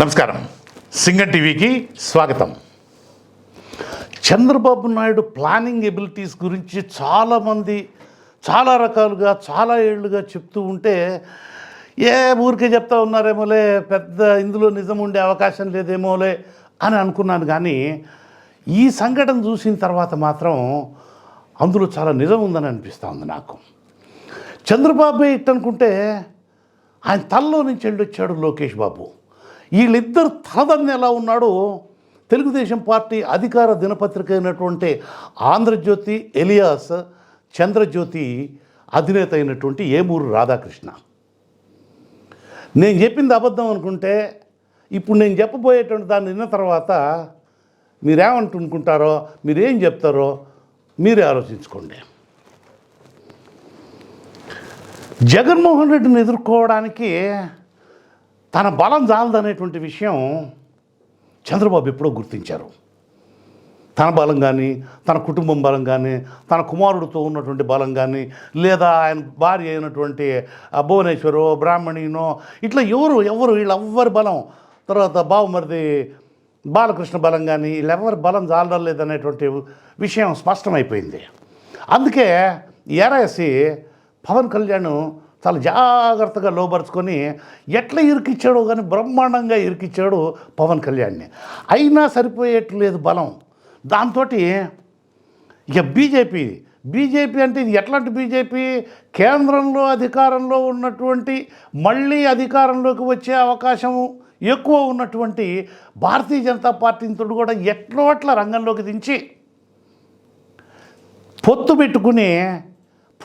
నమస్కారం. సింగర్ టీవీకి స్వాగతం. చంద్రబాబు నాయుడు ప్లానింగ్ ఎబిలిటీస్ గురించి చాలామంది చాలా రకాలుగా చాలా ఏళ్ళుగా చెప్తూ ఉంటే ఏ ఊరికే చెప్తా ఉన్నారేమోలే పెద్ద ఇందులో నిజం ఉండే అవకాశం లేదేమోలే అని అనుకున్నాను కానీ ఈ సంఘటన చూసిన తర్వాత మాత్రం అందులో చాలా నిజం ఉందని అనిపిస్తూ ఉంది నాకు. చంద్రబాబు ఇట్ అనుకుంటే ఆయన తలలో నుంచి వెళ్ళొచ్చాడు లోకేష్ బాబు. వీళ్ళిద్దరు తలదన్ని ఎలా ఉన్నాడో తెలుగుదేశం పార్టీ అధికార దినపత్రిక అయినటువంటి ఆంధ్రజ్యోతి ఎలియాస్ చంద్రజ్యోతి అధినేత అయినటువంటి ఏమూరు రాధాకృష్ణ. నేను చెప్పింది అబద్ధం అనుకుంటే ఇప్పుడు నేను చెప్పబోయేటువంటి దాన్ని విన్న తర్వాత మీరేమంటుకుంటారో మీరేం చెప్తారో మీరే ఆలోచించుకోండి. జగన్మోహన్ రెడ్డిని ఎదుర్కోవడానికి తన బలం జాలదనేటువంటి విషయం చంద్రబాబు ఎప్పుడో గుర్తించారు. తన బలం కానీ తన కుటుంబం బలం కానీ తన కుమారుడితో ఉన్నటువంటి బలం కానీ లేదా ఆయన భార్య అయినటువంటి భువనేశ్వరో బ్రాహ్మణినో ఇట్లా ఎవరు ఎవరు వీళ్ళెవ్వరి బలం? తర్వాత బావమరిది బాలకృష్ణ బలం కానీ వీళ్ళెవ్వరి బలం జాలడం లేదనేటువంటి విషయం స్పష్టమైపోయింది. అందుకే ఎరసి పవన్ కళ్యాణ్ చాలా జాగ్రత్తగా లోపరుచుకొని ఎట్లా ఇరికిచ్చాడో కానీ బ్రహ్మాండంగా ఇరికిచ్చాడు పవన్ కళ్యాణ్ని. అయినా సరిపోయేట్లేదు బలం. దాంతో ఇక బీజేపీ బీజేపీ అంటే ఇది ఎట్లాంటి బీజేపీ? కేంద్రంలో అధికారంలో ఉన్నటువంటి మళ్ళీ అధికారంలోకి వచ్చే అవకాశం ఎక్కువ ఉన్నటువంటి భారతీయ జనతా పార్టీతో కూడా ఎట్లో అట్లా రంగంలోకి దించి పొత్తు పెట్టుకుని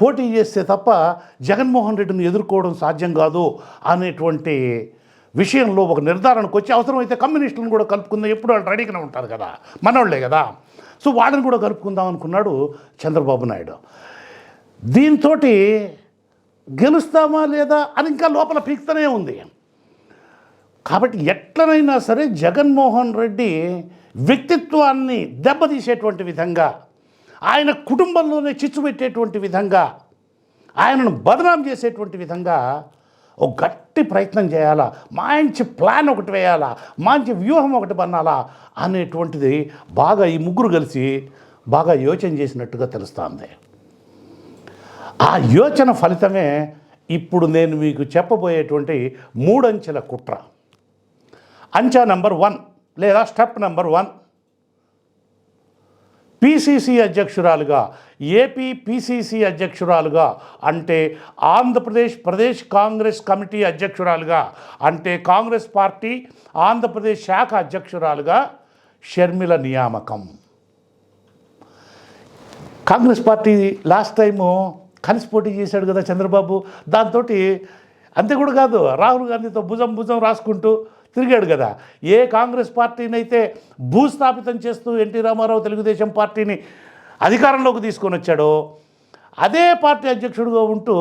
పోటీ చేస్తే తప్ప జగన్మోహన్ రెడ్డిని ఎదుర్కోవడం సాధ్యం కాదు అనేటువంటి విషయంలో ఒక నిర్ధారణకు వచ్చి అవసరమైతే కమ్యూనిస్టులను కూడా కలుపుకుందాం. ఎప్పుడు వాళ్ళు రెడీగానే ఉంటారు కదా. మనోళ్ళే కదా. సో వాళ్ళని కూడా కలుపుకుందాం అనుకున్నాడు చంద్రబాబు నాయుడు. దీంతో గెలుస్తామా లేదా అని ఇంకా లోపల పీక్తనే ఉంది. కాబట్టి ఎట్లనైనా సరే జగన్మోహన్ రెడ్డి వ్యక్తిత్వాన్ని దెబ్బతీసేటువంటి విధంగా ఆయన కుటుంబంలోనే చిచ్చు పెట్టేటువంటి విధంగా ఆయనను బదనాం చేసేటువంటి విధంగా ఒక గట్టి ప్రయత్నం చేయాలా? మంచి ప్లాన్ ఒకటి వేయాలా? మంచి వ్యూహం ఒకటి బన్నాలా అనేటువంటిది బాగా ఈ ముగ్గురు కలిసి బాగా యోచన చేసినట్టుగా తెలుస్తుంది. ఆ యోచన ఫలితమే ఇప్పుడు నేను మీకు చెప్పబోయేటువంటి మూడంచెల కుట్ర. అంచా నంబర్ వన్ లేదా స్టెప్ నంబర్ వన్. పిసిసి అధ్యక్షురాలుగా ఏపీ పిసిసి అధ్యక్షురాలుగా అంటే ఆంధ్రప్రదేశ్ ప్రదేశ్ కాంగ్రెస్ కమిటీ అధ్యక్షురాలుగా అంటే కాంగ్రెస్ పార్టీ ఆంధ్రప్రదేశ్ శాఖ అధ్యక్షురాలుగా షర్మిల నియామకం. కాంగ్రెస్ పార్టీ లాస్ట్ టైము కలిసి పోటీ చేశాడు కదా చంద్రబాబు. దాంతో అంతే కూడా కాదు రాహుల్ గాంధీతో భుజం భుజం రాసుకుంటూ తిరిగాడు కదా. ఏ కాంగ్రెస్ పార్టీనైతే భూస్థాపితం చేస్తూ ఎన్టీ రామారావు తెలుగుదేశం పార్టీని అధికారంలోకి తీసుకొని వచ్చాడో అదే పార్టీ అధ్యక్షుడిగా ఉంటూ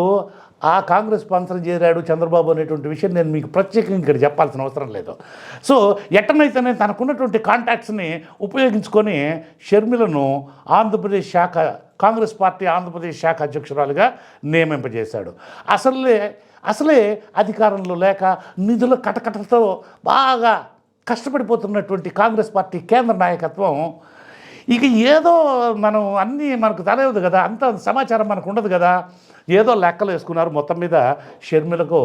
ఆ కాంగ్రెస్ స్పాన్సర్ చేరాడు చంద్రబాబు అనేటువంటి విషయం నేను మీకు ప్రత్యేకంగా ఇక్కడ చెప్పాల్సిన అవసరం లేదు. సో ఎట్టనైతేనే తనకున్నటువంటి కాంటాక్ట్స్ని ఉపయోగించుకొని షర్మిలను ఆంధ్రప్రదేశ్ శాఖ కాంగ్రెస్ పార్టీ ఆంధ్రప్రదేశ్ శాఖ అధ్యక్షురాలుగా నియమింపజేశాడు. అసలే అసలే అధికారంలో లేక నిధుల కటకటతో బాగా కష్టపడిపోతున్నటువంటి కాంగ్రెస్ పార్టీ కేంద్ర నాయకత్వం ఇక ఏదో మనం అన్నీ మనకు తెలియదు కదా అంత సమాచారం మనకు ఉండదు కదా. ఏదో లెక్కలు వేసుకున్నారు మొత్తం మీద షర్మిలకు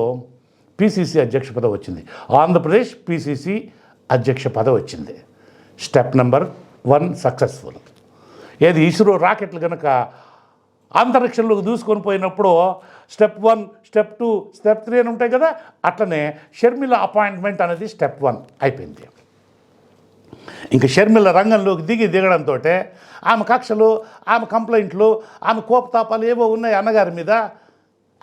పిసిసి అధ్యక్ష పదవి వచ్చింది. ఆంధ్రప్రదేశ్ పిసిసి అధ్యక్ష పదవి వచ్చింది. Step number one successful. ఏది ఇస్రో రాకెట్లు కనుక అంతరిక్షంలోకి దూసుకొని పోయినప్పుడు step one step two step three అని ఉంటాయి కదా అట్లనే షర్మిల అపాయింట్మెంట్ అనేది స్టెప్ వన్ అయిపోయింది. ఇంకా షర్మిల రంగంలోకి దిగి దిగడంతో ఆమె కక్షలు ఆమె కంప్లైంట్లు ఆమె కోపతాపాలు ఏవో ఉన్నాయి అన్నగారి మీద.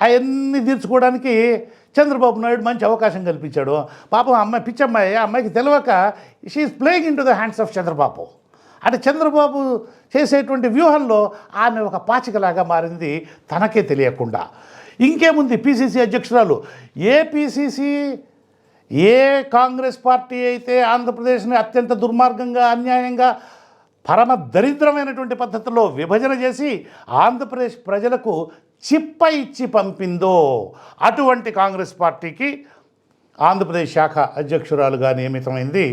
అవన్నీ తీర్చుకోవడానికి చంద్రబాబు నాయుడు మంచి అవకాశం కల్పించాడు. పాపం అమ్మాయి పిచ్చమ్మాయి అమ్మాయికి తెలియక she is playing in to the hands of Chandrababu. అంటే చంద్రబాబు చేసేటువంటి వ్యూహంలో ఆమె ఒక పాచికలాగా మారింది తనకే తెలియకుండా. ఇంకేముంది? పిసిసి అధ్యక్షురాలు. ఏ పిసిసి ఏ కాంగ్రెస్ పార్టీ అయితే ఆంధ్రప్రదేశ్ని అత్యంత దుర్మార్గంగా అన్యాయంగా పరమ దరిద్రమైనటువంటి పద్ధతిలో విభజన చేసి ఆంధ్రప్రదేశ్ ప్రజలకు చిప్ప ఇచ్చి పంపిందో అటువంటి కాంగ్రెస్ పార్టీకి ఆంధ్రప్రదేశ్ శాఖ అధ్యక్షురాలుగా నియమితమైంది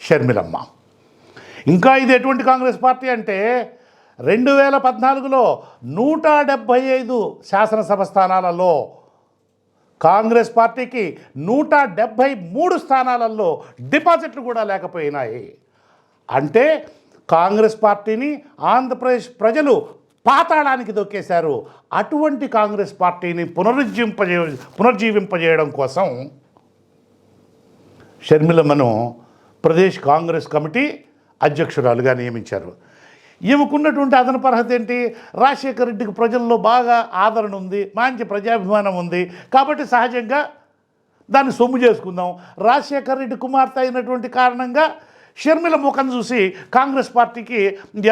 షర్మిలమ్మ. ఇంకా ఇది ఎటువంటి కాంగ్రెస్ పార్టీ అంటే రెండు వేల పద్నాలుగులో నూట డెబ్భై ఐదు శాసనసభ స్థానాలలో కాంగ్రెస్ పార్టీకి నూట డెబ్భై మూడు స్థానాలలో డిపాజిట్లు కూడా లేకపోయినాయి. అంటే కాంగ్రెస్ పార్టీని ఆంధ్రప్రదేశ్ ప్రజలు పాతాళానికి దొక్కేశారు. అటువంటి కాంగ్రెస్ పార్టీని పునరుజ్జింపజే పునర్జీవింపజేయడం కోసం షర్మిలమ్మను ప్రదేశ్ కాంగ్రెస్ కమిటీ అధ్యక్షురాలుగా నియమించారు. ఈమెకున్నటువంటి అదనపు అర్హత ఏంటి? రాజశేఖర రెడ్డికి ప్రజల్లో బాగా ఆదరణ ఉంది మంచి ప్రజాభిమానం ఉంది. కాబట్టి సహజంగా దాన్ని సొమ్ము చేసుకుందాం. రాజశేఖర రెడ్డి కుమార్తె అయినటువంటి కారణంగా షర్మిల ముఖం చూసి కాంగ్రెస్ పార్టీకి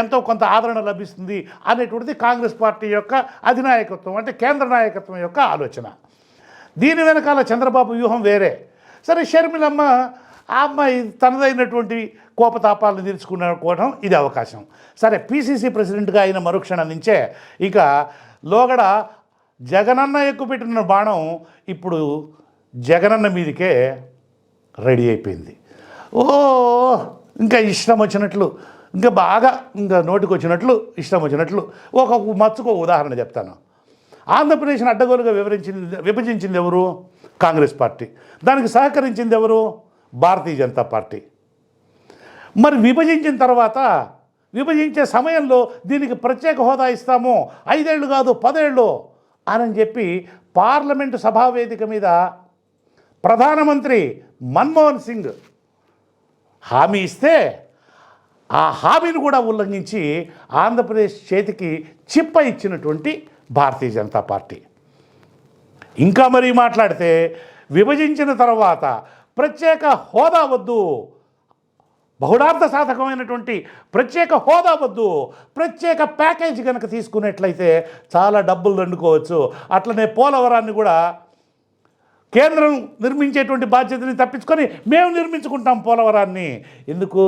ఎంతో కొంత ఆదరణ లభిస్తుంది అనేటువంటిది కాంగ్రెస్ పార్టీ యొక్క అధినాయకత్వం అంటే కేంద్ర నాయకత్వం యొక్క ఆలోచన. దీని వెనకాల చంద్రబాబు వ్యూహం వేరే. సరే షర్మిలమ్మ ఆ అమ్మాయి తనదైనటువంటి కోపతాపాలను తీర్చుకునుకోవడం ఇది అవకాశం. సరే పిసిసి ప్రెసిడెంట్గా అయిన మరుక్షణం నుంచే ఇక లోగడ జగనన్న ఎక్కుపెట్టిన బాణం ఇప్పుడు జగనన్న మీదకే రెడీ అయిపోయింది. ఓ ఇంకా ఇష్టం వచ్చినట్లు ఇంకా బాగా ఇంకా నోటికి వచ్చినట్లు ఇష్టం వచ్చినట్లు ఒక మచ్చుకో ఉదాహరణ చెప్తాను. ఆంధ్రప్రదేశ్ని అడ్డగోలుగా వివరించింది విభజించింది ఎవరు? కాంగ్రెస్ పార్టీ. దానికి సహకరించింది ఎవరు? భారతీయ జనతా పార్టీ. మరి విభజించిన తర్వాత విభజించే సమయంలో దీనికి ప్రత్యేక హోదా ఇస్తాము. ఐదేళ్ళు కాదు పదేళ్ళు అని చెప్పి పార్లమెంటు సభావేదిక మీద ప్రధానమంత్రి మన్మోహన్ సింగ్ హామీ ఇస్తే ఆ హామీని కూడా ఉల్లంఘించి ఆంధ్రప్రదేశ్ చేతికి చిప్ప ఇచ్చినటువంటి భారతీయ జనతా పార్టీ. ఇంకా మరీ మాట్లాడితే విభజించిన తర్వాత ప్రత్యేక హోదా వద్దు. బహుళార్థ సాధకమైనటువంటి ప్రత్యేక హోదా వద్దు. ప్రత్యేక ప్యాకేజ్ కనుక తీసుకున్నట్లయితే చాలా డబ్బులు దండుకోవచ్చు. అట్లనే పోలవరాన్ని కూడా కేంద్రం నిర్మించేటువంటి బాధ్యతని తప్పించుకొని మేము నిర్మించుకుంటాం పోలవరాన్ని. ఎందుకు?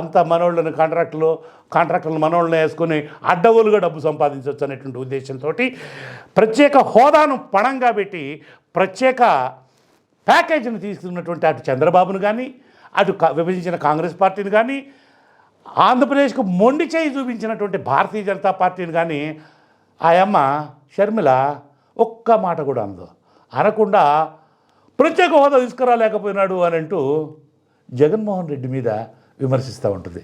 అంత మనోళ్ళని కాంట్రాక్టులు కాంట్రాక్టులను మనోళ్ళని వేసుకొని అడ్డవులుగా డబ్బు సంపాదించవచ్చు అనేటువంటి ఉద్దేశంతో ప్రత్యేక హోదాను పణంగా పెట్టి ప్రత్యేక ప్యాకేజీని తీసుకున్నటువంటి అటు చంద్రబాబును కానీ అటు విభజించిన కాంగ్రెస్ పార్టీని కానీ ఆంధ్రప్రదేశ్కు మొండి చేయి చూపించినటువంటి భారతీయ జనతా పార్టీని కానీ ఆ అమ్మ షర్మిల ఒక్క మాట కూడా అందు అనకుండా ప్రత్యేక హోదా తీసుకురాలేకపోయినాడు అని అంటూ జగన్మోహన్ రెడ్డి మీద విమర్శిస్తూ ఉంటుంది.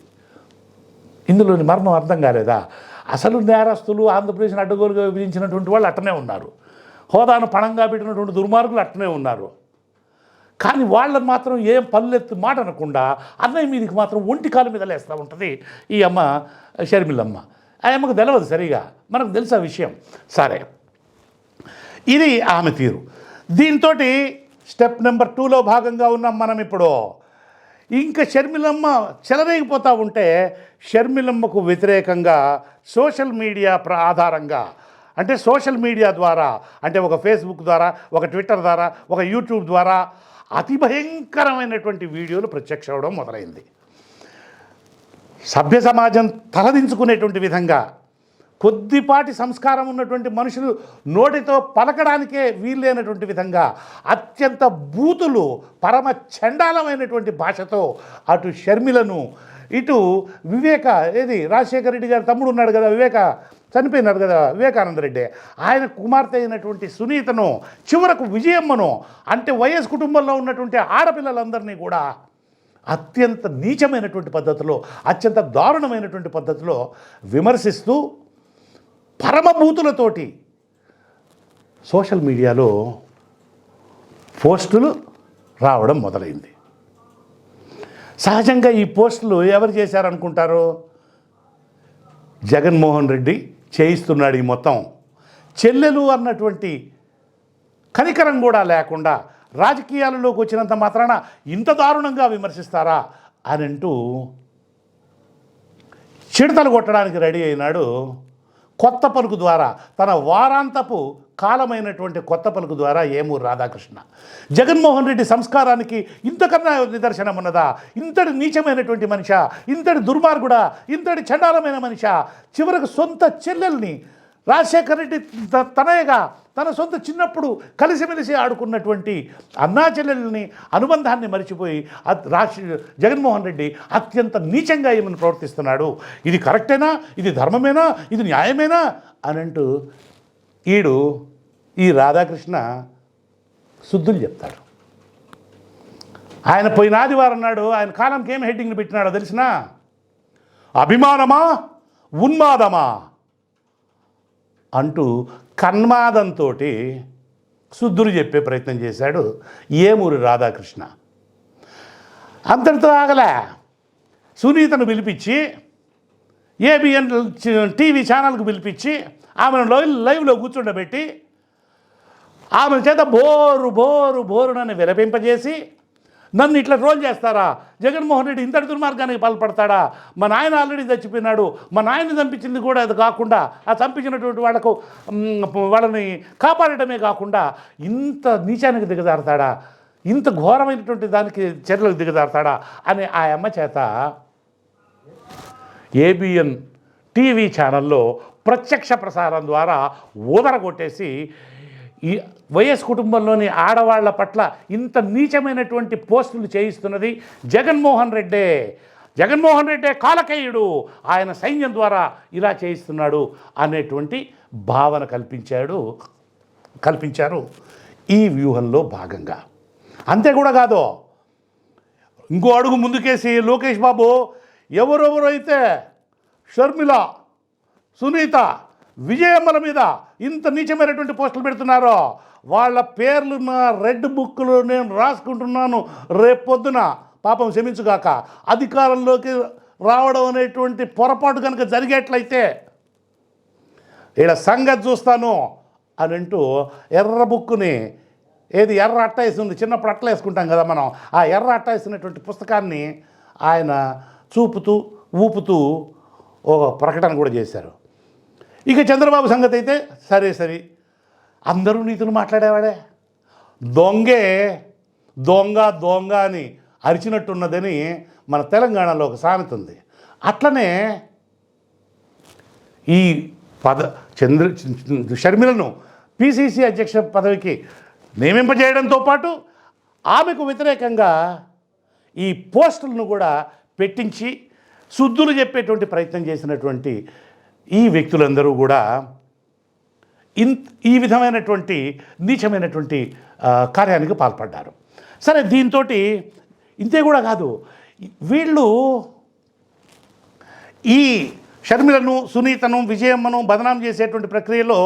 ఇందులోని మర్మం అర్థం కాలేదా? అసలు నేరస్తులు ఆంధ్రప్రదేశ్ని అడ్డగోలుగా విభజించినటువంటి వాళ్ళు అట్టనే ఉన్నారు. హోదాను పణంగా పెట్టినటువంటి దుర్మార్గులు అట్టనే ఉన్నారు. కానీ వాళ్ళని మాత్రం ఏం పల్లెత్తి మాట అనకుండా అన్నయ్య మీదకి మాత్రం ఒంటి కాలు మీద లేస్తూ ఉంటుంది. ఈ అమ్మ షర్మిలమ్మ. ఆ అమ్మకు తెలియదు సరిగా. మనకు తెలుసు ఆ విషయం. సరే. ఇది ఆమె తీరు. దీంతో స్టెప్ నెంబర్ టూలో భాగంగా ఉన్నాం మనం ఇప్పుడు. ఇంకా షర్మిలమ్మ చెలరేగిపోతూ ఉంటే షర్మిలమ్మకు వ్యతిరేకంగా సోషల్ మీడియా ప్ర ఆధారంగా అంటే సోషల్ మీడియా ద్వారా అంటే ఒక ఫేస్బుక్ ద్వారా ఒక ట్విట్టర్ ద్వారా ఒక యూట్యూబ్ ద్వారా అతి భయంకరమైనటువంటి వీడియోలు ప్రత్యక్ష అవడం మొదలైంది. సభ్య సమాజం తలదించుకునేటువంటి విధంగా కొద్దిపాటి సంస్కారం ఉన్నటువంటి మనుషులు నోటితో పలకడానికే వీల్లేనటువంటి విధంగా అత్యంత బూతులు పరమ చండాలమైనటువంటి భాషతో అటు షర్మిలను ఇటు వివేక ఏది? రాజశేఖర రెడ్డి గారి తమ్ముడు ఉన్నాడు కదా వివేక చనిపోయినారు కదా వివేకానంద రెడ్డి ఆయన కుమార్తె అయినటువంటి సునీతను చివరకు విజయమ్మను అంటే వైఎస్ కుటుంబంలో ఉన్నటువంటి ఆడపిల్లలందరినీ కూడా అత్యంత నీచమైనటువంటి పద్ధతిలో అత్యంత దారుణమైనటువంటి పద్ధతిలో విమర్శిస్తూ పరమభూతులతోటి సోషల్ మీడియాలో పోస్టులు రావడం మొదలైంది. సహజంగా ఈ పోస్టులు ఎవరు చేశారనుకుంటారు? జగన్మోహన్ రెడ్డి చేయిస్తున్నాడు ఈ మొత్తం. చెల్లెలు అన్నటువంటి కనికరం కూడా లేకుండా రాజకీయాలలోకి వచ్చినంత మాత్రాన ఇంత దారుణంగా విమర్శిస్తారా అని అంటూ చిడతలు కొట్టడానికి రెడీ అయినాడు కొత్త పలుకు ద్వారా తన వారాంతపు కాలమైనటువంటి కొత్త పలుకు ద్వారా ఏమూరు రాధాకృష్ణ? జగన్మోహన్ రెడ్డి సంస్కారానికి ఇంతకన్నా నిదర్శనం ఉన్నదా? ఇంతటి నీచమైనటువంటి మనిష? ఇంతటి దుర్మార్గుడా? ఇంతటి చండాలమైన మనిష? చివరకు సొంత చెల్లెల్ని రాజశేఖర రెడ్డి తనయగా తన సొంత చిన్నప్పుడు కలిసిమెలిసి ఆడుకున్నటువంటి అన్నా చెల్లెల్ని అనుబంధాన్ని మరిచిపోయి రాష్ జగన్మోహన్ రెడ్డి అత్యంత నీచంగా ఏమని ప్రవర్తిస్తున్నాడు. ఇది కరెక్టేనా? ఇది ధర్మమేనా? ఇది న్యాయమేనా? అని అంటూ ఈడు ఈ రాధాకృష్ణ శుద్ధులు చెప్తాడు ఆయన పోయిన ఆదివారం నాడు ఆయన కాలంకి ఏం హెడ్డింగ్ని పెట్టినాడో తెలిసిన? అభిమానమా ఉన్మాదమా? అంటూ కన్మాదంతో శుద్ధులు చెప్పే ప్రయత్నం చేశాడు ఏమూరి రాధాకృష్ణ. అంతటితో ఆగలే. సునీతను పిలిపించి ఏబిఎన్ టీవీ ఛానల్కు పిలిపించి ఆమెను లైవ్ లైవ్లో కూర్చుండబెట్టి ఆమె చేత బోరు బోరు బోరునని విలపింపజేసి నన్ను ఇట్లా రోల్ చేస్తారా? జగన్మోహన్ రెడ్డి ఇంతటి దుర్మార్గానికి పాల్పడతాడా? మా నాయన ఆల్రెడీ చచ్చిపోయినాడు. మా నాయన చంపించింది కూడా అది కాకుండా ఆ చంపించినటువంటి వాళ్ళకు వాళ్ళని కాపాడటమే కాకుండా ఇంత నీచానికి దిగజారుతాడా? ఇంత ఘోరమైనటువంటి దానికి చర్యలకు దిగజారుతాడా? అని ఆ అమ్మ చేత ఏబిఎన్ టీవీ ఛానల్లో ప్రత్యక్ష ప్రసారం ద్వారా ఊదర కొట్టేసి ఈ వైఎస్ కుటుంబంలోని ఆడవాళ్ళ పట్ల ఇంత నీచమైనటువంటి పోస్టులు చేయిస్తున్నది జగన్మోహన్ రెడ్డే. జగన్మోహన్ రెడ్డే కాలకేయుడు. ఆయన సైన్యం ద్వారా ఇలా చేయిస్తున్నాడు అనేటువంటి భావన కల్పించాడు కల్పించారు ఈ వ్యూహంలో భాగంగా. అంతే కూడా కాదు. ఇంకో అడుగు ముందుకేసి లోకేష్ బాబు ఎవరెవరైతే షర్మిల సునీత విజయమ్మల మీద ఇంత నీచమైనటువంటి పోస్టులు పెడుతున్నారో? వాళ్ళ పేర్లు నా రెడ్ బుక్లో నేను రాసుకుంటున్నాను. రేపొద్దున పాపం క్షమించుగాక. అధికారంలోకి రావడం అనేటువంటి పొరపాటు కనుక జరిగేట్లయితే ఇలా సంగతి చూస్తాను అని అంటూ ఎర్ర బుక్కుని ఏది ఎర్ర అట్ట వేసి ఉంది చిన్నప్పుడు అట్ట వేసుకుంటాం కదా మనం ఆ ఎర్ర అట్ట వేసినటువంటి పుస్తకాన్ని ఆయన చూపుతూ ఊపుతూ ఒక ప్రకటన కూడా చేశారు. ఇక చంద్రబాబు సంగతి అయితే సరే సరే. అందరూ నీతులు మాట్లాడేవాడే. దొంగే దొంగ దొంగ అని అరిచినట్టున్నదని మన తెలంగాణలో ఒక సామెత ఉంది. అట్లనే ఈ పద చంద్ర షర్మిలను పిసిసి అధ్యక్ష పదవికి నియమింపజేయడంతో పాటు ఆమెకు వ్యతిరేకంగా ఈ పోస్టులను కూడా పెట్టించి శుద్ధులు చెప్పేటువంటి ప్రయత్నం చేసినటువంటి ఈ వ్యక్తులందరూ కూడా ఇన్ ఈ విధమైనటువంటి నీచమైనటువంటి కార్యానికి పాల్పడ్డారు. సరే దీంతో ఇంతే కూడా కాదు. వీళ్ళు ఈ షర్మిలను సునీతను విజయమ్మను బదనాం చేసేటువంటి ప్రక్రియలో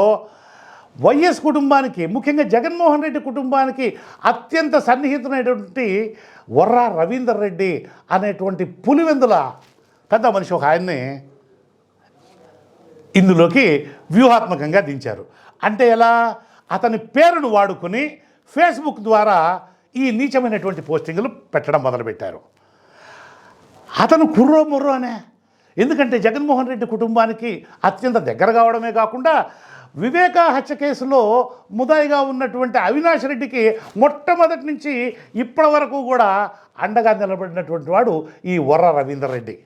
వైఎస్ కుటుంబానికి ముఖ్యంగా జగన్మోహన్ రెడ్డి కుటుంబానికి అత్యంత సన్నిహితమైనటువంటి వర్రా రవీందర్ రెడ్డి అనేటువంటి పులివెందుల పెద్ద మనిషి ఒక ఆయన్ని ఇందులోకి వ్యూహాత్మకంగా దించారు. అంటే ఎలా? అతని పేరును వాడుకుని ఫేస్బుక్ ద్వారా ఈ నీచమైనటువంటి పోస్టింగ్లు పెట్టడం మొదలుపెట్టారు. అతను కుర్రో ముర్రో అనే. ఎందుకంటే జగన్మోహన్ రెడ్డి కుటుంబానికి అత్యంత దగ్గర కావడమే కాకుండా వివేక హత్య కేసులో ముదాయిగా ఉన్నటువంటి అవినాష్ రెడ్డికి మొట్టమొదటి నుంచి ఇప్పటి వరకు కూడా అండగా నిలబడినటువంటి వాడు ఈ వర్ర రవీందర్ రెడ్డి.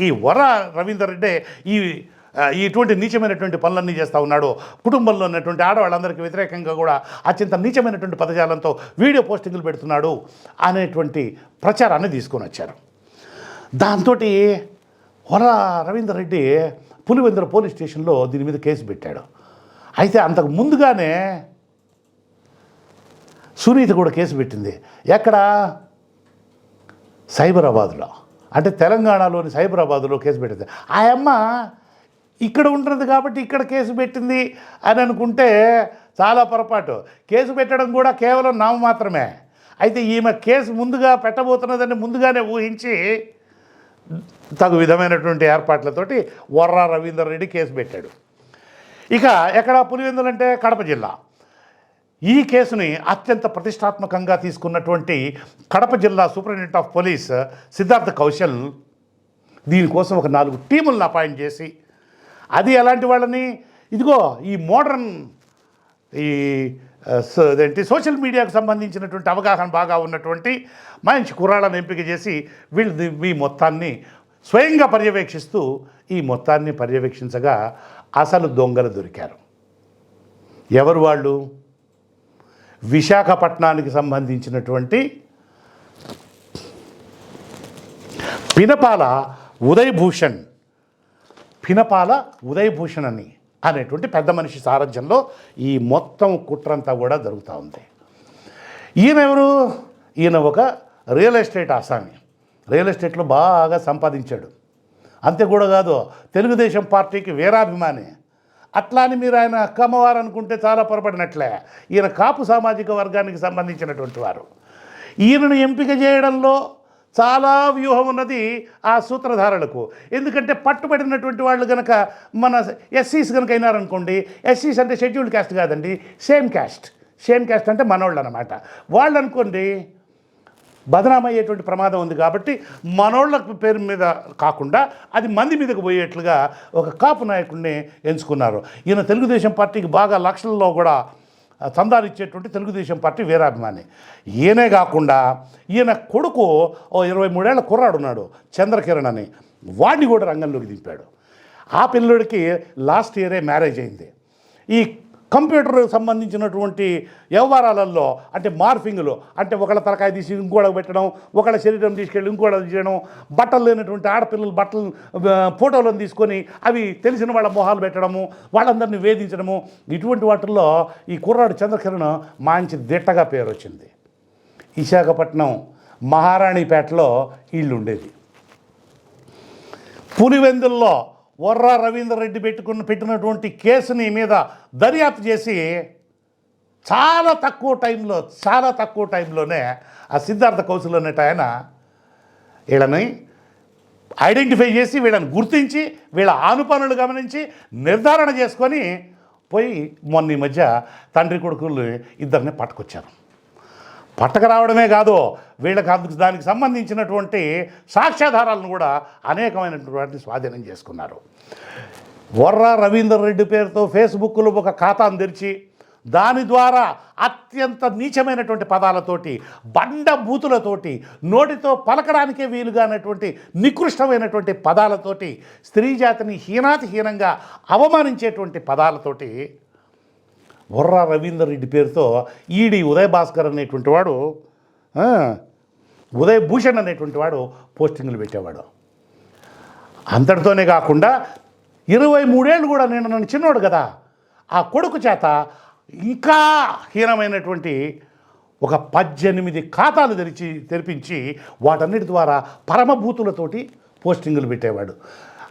ఈ వర్ర రవీందర్ రెడ్డి ఈ ఇటువంటి నీచమైనటువంటి పనులన్నీ చేస్తూ ఉన్నాడు. కుటుంబంలో ఉన్నటువంటి ఆడవాళ్ళందరికీ వ్యతిరేకంగా కూడా అత్యంత నీచమైనటువంటి పదజాలంతో వీడియో పోస్టింగ్లు పెడుతున్నాడు అనేటువంటి ప్రచారాన్ని తీసుకొని వచ్చారు. దాంతో వర రవీందర్ రెడ్డి పులివెందుల పోలీస్ స్టేషన్లో దీని మీద కేసు పెట్టాడు. అయితే అంతకు ముందుగానే సునీత కూడా కేసు పెట్టింది. ఎక్కడ? సైబరాబాద్లో. అంటే తెలంగాణలోని సైబరాబాద్లో కేసు పెట్టింది. ఆ అమ్మ ఇక్కడ ఉంటుంది కాబట్టి ఇక్కడ కేసు పెట్టింది అని అనుకుంటే చాలా పొరపాటు. కేసు పెట్టడం కూడా కేవలం నామ మాత్రమే. అయితే ఈమె కేసు ముందుగా పెట్టబోతున్నదని ముందుగానే ఊహించి తగు విధమైనటువంటి ఏర్పాట్లతోటి వర్రా రవీందర్ రెడ్డి కేసు పెట్టాడు. ఇక ఎక్కడ పులివెందులంటే కడప జిల్లా. ఈ కేసుని అత్యంత ప్రతిష్టాత్మకంగా తీసుకున్నటువంటి కడప జిల్లా superintendent of police Siddharth Kaushal దీనికోసం ఒక నాలుగు టీములను అపాయింట్ చేసి అది ఎలాంటి వాళ్ళని? ఇదిగో ఈ మోడర్న్ ఈ అదేంటి సోషల్ మీడియాకు సంబంధించినటువంటి అవగాహన బాగా ఉన్నటువంటి మంచి కుర్రాళ్ళను ఎంపిక చేసి వీళ్ళు మీ ఈ మొత్తాన్ని స్వయంగా పర్యవేక్షిస్తూ ఈ మొత్తాన్ని పర్యవేక్షించగా అసలు దొంగలు దొరికారు. ఎవరు వాళ్ళు? విశాఖపట్నానికి సంబంధించినటువంటి పినపాల ఉదయభూషణ్. పినపాల ఉదయభూషణ్ అని అనేటువంటి పెద్ద మనిషి సారథ్యంలో ఈ మొత్తం కుట్రంతా కూడా జరుగుతూ ఉంది. ఈయన ఎవరు ఈయన ఒక రియల్ ఎస్టేట్ ఆసామి. రియల్ ఎస్టేట్లో బాగా సంపాదించాడు. అంతే కూడా కాదు తెలుగుదేశం పార్టీకి వీరాభిమాని. అట్లా అని మీరు ఆయన కమ్మవారు అనుకుంటే చాలా పొరపడినట్లే. ఈయన కాపు సామాజిక వర్గానికి సంబంధించినటువంటి వారు. ఈయనను ఎంపిక చేయడంలో చాలా వ్యూహం ఉన్నది ఆ సూత్రధారులకు. ఎందుకంటే పట్టుబడినటువంటి వాళ్ళు కనుక మన ఎస్సీస్ కనుక అయినారనుకోండి ఎస్సీస్ అంటే షెడ్యూల్డ్ క్యాస్ట్ కాదండి సేమ్ క్యాస్ట్. సేమ్ క్యాస్ట్ అంటే మనోళ్ళు అనమాట వాళ్ళు అనుకోండి బదనామయ్యేటువంటి ప్రమాదం ఉంది కాబట్టి మనోళ్ళ పేరు మీద కాకుండా అది మంది మీదకు పోయేట్లుగా ఒక కాపు నాయకుడిని ఎంచుకున్నారు. ఈయన తెలుగుదేశం పార్టీకి బాగా లక్షల్లో కూడా చందాలిచ్చేటువంటి తెలుగుదేశం పార్టీ వీరాభిమాని. ఈయనే కాకుండా ఈయన కొడుకు ఓ ఇరవై మూడేళ్ళ కుర్రాడు ఉన్నాడు చంద్రకిరణ్ అని వాడిని కూడా రంగంలోకి దింపాడు. ఆ పిల్లోడికి లాస్ట్ ఇయరే మ్యారేజ్ అయింది. ఈ కంప్యూటర్ సంబంధించినటువంటి వ్యవహారాలలో అంటే మార్ఫింగ్లో అంటే ఒకళ్ళ తలకాయ తీసి ఇంకోళ్ళకి పెట్టడం ఒకళ్ళ శరీరం తీసుకెళ్ళి ఇంకోళ్ళకి చేయడం బట్టలు లేనటువంటి ఆడపిల్లలు బట్టలు ఫోటోలను తీసుకొని అవి తెలిసిన వాళ్ళ మొహాలు పెట్టడము వాళ్ళందరినీ వేధించడము ఇటువంటి వాటిల్లో ఈ కుర్రాడు చంద్రకిరణ్ మంచి దిట్టగా పేరు వచ్చింది విశాఖపట్నం మహారాణిపేటలో ఇల్లు ఉండేది పులివెందుల్లో వర్రా రవీందర్ రెడ్డి పెట్టుకున్న పెట్టినటువంటి కేసుని మీద దర్యాప్తు చేసి చాలా తక్కువ టైంలో చాలా తక్కువ టైంలోనే ఆ సిద్ధార్థ కౌశల్ అనేట ఆయన వీళ్ళని ఐడెంటిఫై చేసి వీళ్ళని గుర్తించి వీళ్ళ ఆనుపనులు గమనించి నిర్ధారణ చేసుకొని పోయి మొన్న ఈ మధ్య తండ్రి కొడుకులు ఇద్దరిని పట్టుకొచ్చారు. పట్టక రావడమే కాదు వీళ్ళకి దానికి సంబంధించినటువంటి సాక్ష్యాధారాలను కూడా అనేకమైనటువంటి స్వాధీనం చేసుకున్నారు. వర్రా రవీందర్ రెడ్డి పేరుతో ఫేస్బుక్లో ఒక ఖాతాను తెరిచి దాని ద్వారా అత్యంత నీచమైనటువంటి పదాలతోటి బండ బూతులతోటి నోటితో పలకడానికే వీలుగానటువంటి నికృష్టమైనటువంటి పదాలతోటి స్త్రీ జాతిని హీనాతిహీనంగా అవమానించేటువంటి పదాలతోటి బొర్రా రవీందర్ రెడ్డి పేరుతో ఈడి ఉదయ్ భాస్కర్ అనేటువంటి వాడు ఉదయ్ భూషణ్ అనేటువంటి వాడు పోస్టింగ్లు పెట్టేవాడు. అంతటితోనే కాకుండా ఇరవై మూడేళ్ళు కూడా నేను నన్ను చిన్నోడు కదా. ఆ కొడుకు చేత ఇంకా హీనమైనటువంటి ఒక పద్దెనిమిది ఖాతాలు తెరిచి తెరిపించి వాటన్నిటి ద్వారా పరమభూతులతోటి పోస్టింగులు పెట్టేవాడు.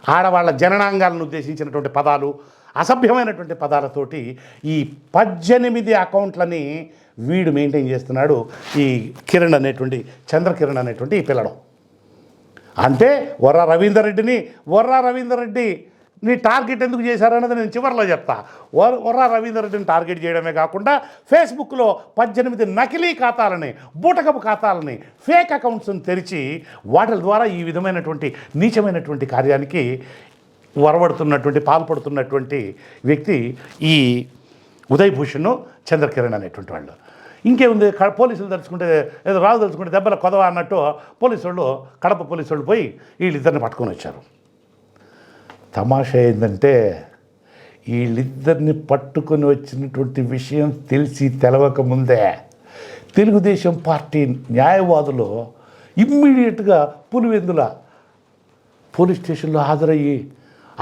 ఆడవాళ్ళ జననాంగాలను ఉద్దేశించినటువంటి పదాలు అసభ్యమైనటువంటి పదాలతోటి ఈ పద్దెనిమిది అకౌంట్లని వీడు మెయింటైన్ చేస్తున్నాడు. ఈ కిరణ్ అనేటువంటి చంద్రకిరణ్ అనేటువంటి ఈ పిల్లడు అంటే వర్రా రవీందర్ రెడ్డిని వర్రా రవీందర్ రెడ్డి నీ టార్గెట్ ఎందుకు చేశారన్నది నేను చివరిలో చెప్తా. వర్ వర్రా రవీందర్ రెడ్డిని టార్గెట్ చేయడమే కాకుండా ఫేస్బుక్లో పద్దెనిమిది నకిలీ ఖాతాలని బూటకపు ఖాతాలని ఫేక్ అకౌంట్స్ని తెరిచి వాటి ద్వారా ఈ విధమైనటువంటి నీచమైనటువంటి కార్యానికి వరవడుతున్నటువంటి పాల్పడుతున్నటువంటి వ్యక్తి ఈ ఉదయభూషణ్ చంద్రకిరణ్ అనేటువంటి వాళ్ళు. ఇంకేముంది? పోలీసులు తలుచుకుంటే ఏదో రాజు తలుచుకుంటే దెబ్బల కొదవ అన్నట్టు పోలీసు వాళ్ళు కడప పోలీసు వాళ్ళు పోయి వీళ్ళిద్దరిని పట్టుకొని వచ్చారు. తమాషా ఏంటంటే వీళ్ళిద్దరిని పట్టుకొని వచ్చినటువంటి విషయం తెలిసి తెలవక ముందే తెలుగుదేశం పార్టీ న్యాయవాదులు ఇమ్మీడియట్గా పులివెందుల పోలీస్ స్టేషన్లో హాజరయ్యి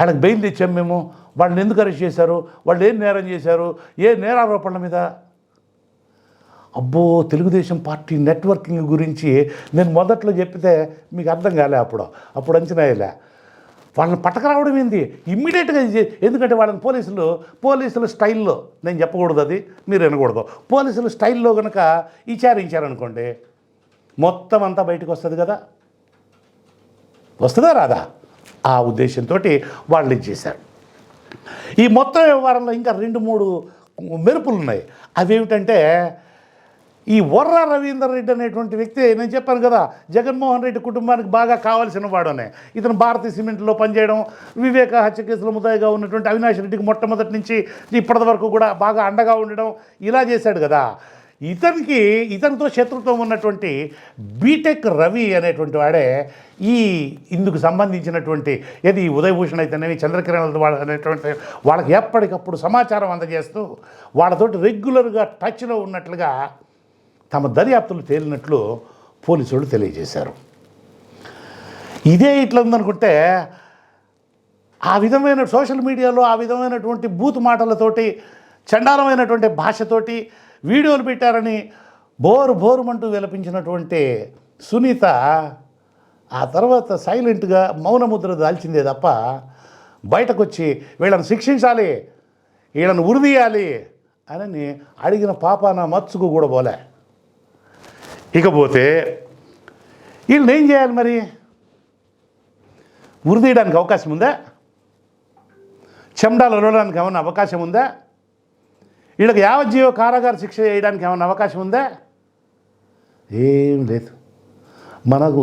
ఆయనకు బెయిల్ తెచ్చాం మేము. వాళ్ళని ఎందుకు అరెస్ట్ చేశారు? వాళ్ళు ఏం నేరం చేశారు? ఏ నేరారోపణల మీద? అబ్బో తెలుగుదేశం పార్టీ నెట్వర్కింగ్ గురించి నేను మొదట్లో చెప్పితే మీకు అర్థం కాలే అప్పుడు. అప్పుడు అంచనా వేయలే. వాళ్ళని పట్టకరావడం ఏంది? ఇమ్మీడియట్గా ఇది ఎందుకంటే వాళ్ళని పోలీసులు పోలీసుల స్టైల్లో నేను చెప్పకూడదు అది మీరు వినకూడదు. పోలీసుల స్టైల్లో కనుక విచారించారనుకోండి మొత్తం అంతా బయటకు వస్తుంది కదా? వస్తుందా రాదా? ఆ ఉద్దేశంతో వాళ్ళు చేశారు. ఈ మొత్తం వ్యవహారంలో ఇంకా రెండు మూడు మెరుపులు ఉన్నాయి అవేమిటంటే ఈ వర్ర రవీందర్ రెడ్డి అనేటువంటి వ్యక్తి నేను చెప్పాను కదా జగన్మోహన్ రెడ్డి కుటుంబానికి బాగా కావాల్సిన వాడనే. ఇతను భారతీయ సిమెంట్లో పనిచేయడం వివేక హత్య కేసులో ముదాయిగా ఉన్నటువంటి అవినాష్ రెడ్డికి మొట్టమొదటి నుంచి ఇప్పటివరకు కూడా బాగా అండగా ఉండడం ఇలా చేశాడు కదా. ఇతనికి ఇతనితో శత్రుత్వం ఉన్నటువంటి బీటెక్ రవి అనేటువంటి వాడే ఈ ఇందుకు సంబంధించినటువంటి ఏది ఉదయభూషణ్ అయితేనేమి చంద్రకిరణ్ వాళ్ళ అనేటువంటి వాళ్ళకి ఎప్పటికప్పుడు సమాచారం అందజేస్తూ వాళ్ళతోటి రెగ్యులర్గా టచ్లో ఉన్నట్లుగా తమ దర్యాప్తులు తేలినట్లు పోలీసులు తెలియజేశారు. ఇదే ఇట్లా ఉందనుకుంటే ఆ విధమైన సోషల్ మీడియాలో ఆ విధమైనటువంటి బూత్ మాటలతోటి చండాలమైనటువంటి భాషతోటి వీడియోలు పెట్టారని బోరు బోరుమంటూ విలపించినటువంటి సునీత ఆ తర్వాత సైలెంట్గా మౌనముద్ర దాల్చిందే తప్ప బయటకు వచ్చి వీళ్ళని శిక్షించాలి వీళ్ళని ఉరిదీయాలి అని అడిగిన పాపాన మత్సుకు కూడా పోలే. ఇకపోతే వీళ్ళని ఏం చేయాలి మరి? ఉరిదీయడానికి అవకాశం ఉందా? చెమడాలు వెళ్ళడానికి ఏమన్నా అవకాశం ఉందా? వీళ్ళకి యావజ్జీవ కారాగార శిక్ష చేయడానికి ఏమైనా అవకాశం ఉందా? ఏం లేదు. మనకు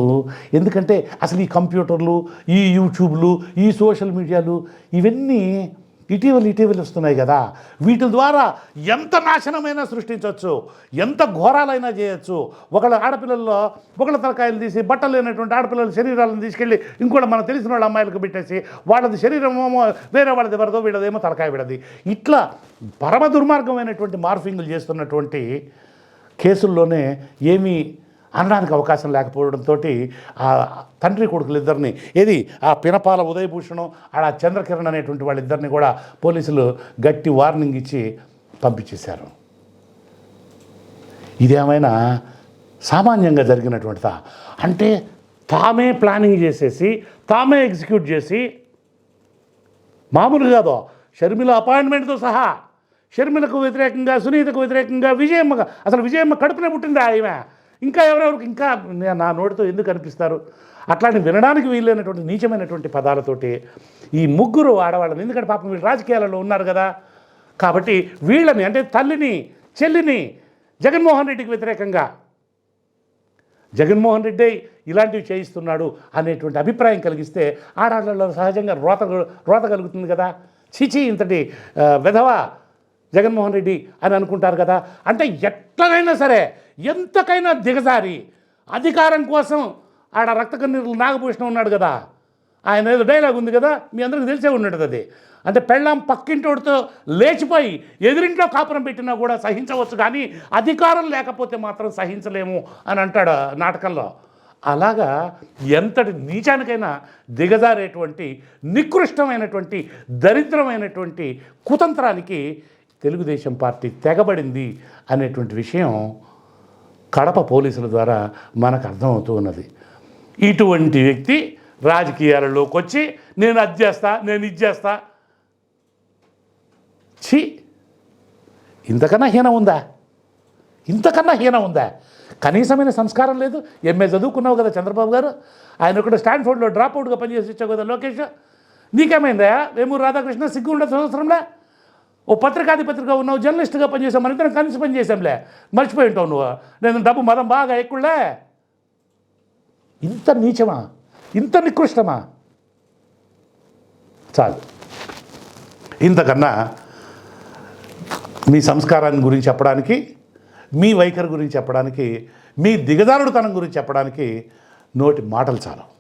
ఎందుకంటే అసలు ఈ కంప్యూటర్లు ఈ యూట్యూబ్లు ఈ సోషల్ మీడియాలు ఇవన్నీ ఇటీవల ఇటీవల వస్తున్నాయి కదా. వీటి ద్వారా ఎంత నాశనమైనా సృష్టించవచ్చు ఎంత ఘోరాలైనా చేయొచ్చు. ఒకళ్ళ ఆడపిల్లల్లో ఒకళ్ళ తలకాయలు తీసి బట్టలు లేనటువంటి ఆడపిల్లల శరీరాలను తీసుకెళ్ళి ఇంకోటి మనకు తెలిసిన వాళ్ళ అమ్మాయిలకు పెట్టేసి వాళ్ళది శరీరం ఏమో వేరే వాళ్ళది ఎవరిదో వీడదేమో తలకాయ విడది. ఇట్లా పరమ దుర్మార్గమైనటువంటి మార్ఫింగ్లు చేస్తున్నటువంటి కేసుల్లోనే ఏమీ అనడానికి అవకాశం లేకపోవడంతో ఆ తండ్రి కొడుకులు ఇద్దరిని ఏది ఆ పినపాల ఉదయభూషణం ఆడ చంద్రకిరణ్ అనేటువంటి వాళ్ళిద్దరిని కూడా పోలీసులు గట్టి వార్నింగ్ ఇచ్చి పంపించేశారు. ఇదేమైనా సామాన్యంగా జరిగినటువంటిదా? అంటే తామే ప్లానింగ్ చేసేసి తామే ఎగ్జిక్యూట్ చేసి మామూలు కాదు షర్మిల అపాయింట్మెంట్తో సహా షర్మిలకు వ్యతిరేకంగా సునీతకు వ్యతిరేకంగా విజయమ్మ అసలు విజయమ్మ కడుపునే పుట్టిందా ఆమె ఇంకా ఎవరెవరికి ఇంకా నా నోటితో ఎందుకు అనిపిస్తారు? అట్లాంటి వినడానికి వీలైనటువంటి నీచమైనటువంటి పదాలతోటి ఈ ముగ్గురు ఆడవాళ్ళని ఎందుకంటే పాపం వీళ్ళు రాజకీయాలలో ఉన్నారు కదా కాబట్టి వీళ్ళని అంటే తల్లిని చెల్లిని జగన్మోహన్ రెడ్డికి వ్యతిరేకంగా జగన్మోహన్ రెడ్డి ఇలాంటివి చేయిస్తున్నాడు అనేటువంటి అభిప్రాయం కలిగిస్తే ఆడాళ్ళలో సహజంగా రోత రోత కలుగుతుంది కదా. చిచి ఇంతటి ఆ, వెధవ జగన్మోహన్ రెడ్డి అని అనుకుంటారు కదా. అంటే ఎట్లనైనా సరే ఎంతకైనా దిగజారి. అధికారం కోసం ఆడ రక్త కన్నీరులు నాగభూషణం ఉన్నాడు కదా. ఆయన ఏదో డైలాగ్ ఉంది కదా మీ అందరికి తెలిసే ఉన్నాడు అది. అంటే పెళ్ళాం పక్కింటోడితో లేచిపోయి ఎదిరింట్లో కాపురం పెట్టినా కూడా సహించవచ్చు కానీ అధికారం లేకపోతే మాత్రం సహించలేము అని అంటాడు నాటకంలో. అలాగా ఎంతటి నీచానికైనా దిగజారేటువంటి నికృష్టమైనటువంటి దరిద్రమైనటువంటి కుతంత్రానికి తెలుగుదేశం పార్టీ తెగబడింది అనేటువంటి విషయం కడప పోలీసుల ద్వారా మనకు అర్థమవుతూ ఉన్నది. ఇటువంటి వ్యక్తి రాజకీయాలలోకి వచ్చి నేను అది చేస్తా నేను ఇది చేస్తా. ఛీ! ఇంతకన్నా హీనం ఉందా? ఇంతకన్నా హీనం ఉందా? కనీసమైన సంస్కారం లేదు. ఎంఏ చదువుకున్నావు కదా చంద్రబాబు గారు. ఆయన కూడా స్టాన్ఫోర్డ్లో డ్రాప్ అవుట్గా పనిచేసి వచ్చావు కదా లోకేష్. నీకేమైందా? వేమూరు రాధాకృష్ణ సిగ్గు ఉండదు సంవత్సరంలో? ఓ పత్రికాధిపత్రిగా ఉన్నావు జర్నలిస్ట్గా పనిచేసావు మన ఇద్దరం కలిసి పనిచేసాంలే. మర్చిపోయి ఉంటావు నువ్వు. నేను డబ్బు మదం బాగా ఎక్కువలే. ఇంత నీచమా? ఇంత నికృష్టమా? చాలు. ఇంతకన్నా మీ సంస్కారాన్ని గురించి చెప్పడానికి మీ వైఖరి గురించి చెప్పడానికి మీ దిగజారుడుతనం గురించి చెప్పడానికి నోటి మాటలు చాలు.